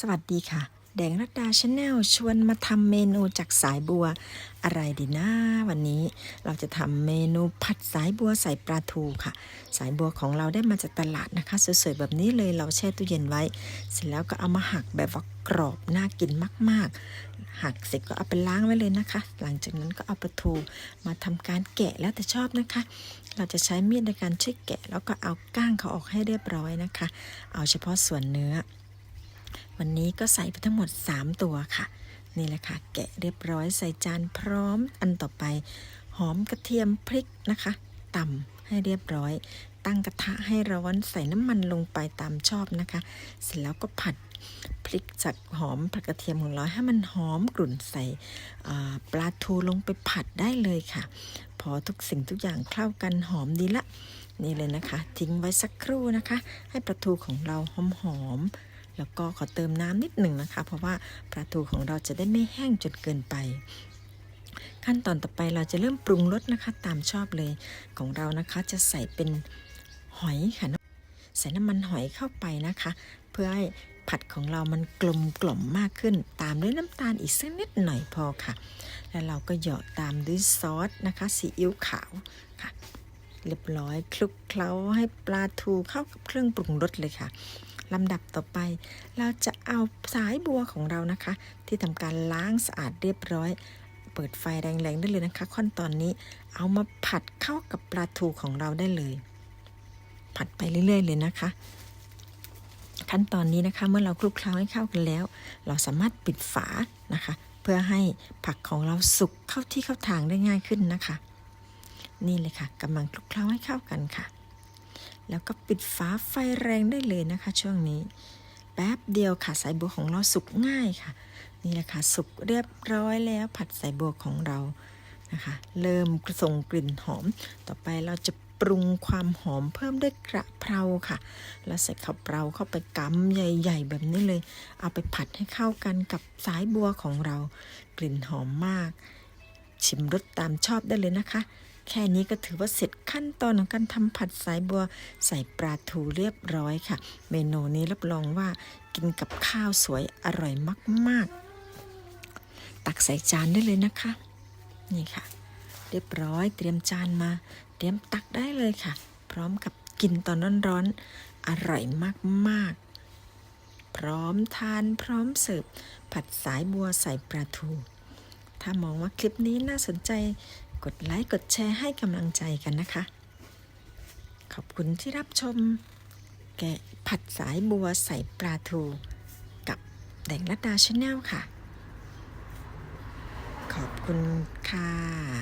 สวัสดีค่ะ แดงรัตดาชาแนลชวนมาทำเมนูจากสายบัว อะไรดีนะวันนี้เราจะทำเมนูผัดสายบัวใส่ปลาทูค่ะ สายบัวของเราได้มาจากตลาดนะคะ สวยๆแบบนี้เลยเราแช่ตู้เย็นไว้ เสร็จแล้วก็เอามาหักแบบว่ากรอบน่ากินมาก ๆ หักเสร็จก็เอาไปล้างไว้เลยนะคะ หลังจากนั้นก็เอาปลาทูมาทำการแกะแล้วแต่ชอบนะคะเราจะใช้มีดในการช่วยแกะ แล้วก็เอาก้างเขาออกให้เรียบร้อยนะคะ เอาเฉพาะส่วนเนื้อ วันนี้ก็ใส่ไปทั้งหมด 3 ตัวค่ะ นี่แหละค่ะ แกะเรียบร้อยใส่จานพร้อมอันต่อไป หอมกระเทียมพริกนะคะต่ำให้เรียบร้อย ตั้งกระทะให้ร้อนใส่น้ำมันลงไปตามชอบนะคะ เสร็จแล้วก็ผัดพริกจากหอมผัดกระเทียมของเราให้มันหอมกลุ่นใส่ปลาทูลงไปผัดได้เลยค่ะ พอทุกสิ่งทุกอย่างเข้ากันหอมดีละ นี่เลยนะคะ ทิ้งไว้สักครู่นะคะ ให้ปลาทูของเราหอมหอม แล้วก็ขอเติมน้ำนิดหนึ่งนะคะ เพราะว่าปลาทูของเราจะได้ไม่แห้งจนเกินไป ขั้นตอนต่อไปเราจะเริ่มปรุงรสนะคะ ตามชอบเลยของเรานะคะจะใส่เป็นหอยค่ะใส่น้ำมันหอยเข้าไปนะคะ เพื่อให้ผัดของเรามันกลมกล่อมมากขึ้น ตามด้วยน้ำตาลอีกสักนิดหน่อยพอค่ะ แล้วเราก็เหยาะตามด้วยซอสนะคะซีอิ๊วขาวค่ะ เรียบร้อยคลุกเคล้าให้ปลาทูเข้ากับเครื่องปรุงรสเลยค่ะ ลำดับต่อไป เราจะเอาสายบัวของเรานะคะ ที่ทำการล้างสะอาดเรียบร้อย เปิดไฟแรงๆได้เลยนะคะ ขั้นตอนนี้เอามาผัดเข้ากับปลาทูของเราได้เลย ผัดไปเรื่อย ๆ เลยนะคะ ขั้นตอนนี้นะคะเมื่อเราคลุกเคล้าให้เข้ากันแล้ว เราสามารถปิดฝานะคะ เพื่อให้ผักของเราสุกเข้าที่เข้าทางได้ง่ายขึ้นนะคะ นี่เลยค่ะกำลังคลุกเคล้าให้เข้ากันค่ะ แล้วก็ปิดฝาไฟแรงได้เลยนะคะ ช่วงนี้ แป๊บเดียวค่ะสายบัวของเราสุกง่ายค่ะ นี่แหละค่ะสุกเรียบร้อยแล้วผัดสายบัวของเรานะคะ เริ่มส่งกลิ่นหอม ต่อไปเราจะปรุงความหอมเพิ่มด้วยกระเพราค่ะ แล้วใส่ข้าวเปล่าเข้าไปกำใหญ่ๆ แบบนี้เลย เอาไปผัดให้เข้ากันกับสายบัวของเรา กลิ่นหอมมาก ชิมรสตามชอบได้เลยนะคะ แค่นี้ก็ถือว่าเสร็จขั้นตอนของการทำผัดสายบัวใส่ปลาทูเรียบร้อยค่ะ เมนูนี้รับรองว่ากินกับข้าวสวยอร่อยมาก ๆ ตักใส่จานได้เลยนะคะ นี่ค่ะ เรียบร้อยเตรียมจานมา เตรียมตักได้เลยค่ะ พร้อมกับกินตอนร้อนๆอร่อยมาก ๆ พร้อมทานพร้อมเสิร์ฟผัดสายบัวใส่ปลาทูถ้ามองว่าคลิปนี้น่าสนใจ กดไลค์กดแชร์ให้กำลังใจกันนะคะ ขอบคุณที่รับชม แกะผัดสายบัวใส่ปลาทู กับแดงรัตดาชาแนลค่ะ ขอบคุณค่ะ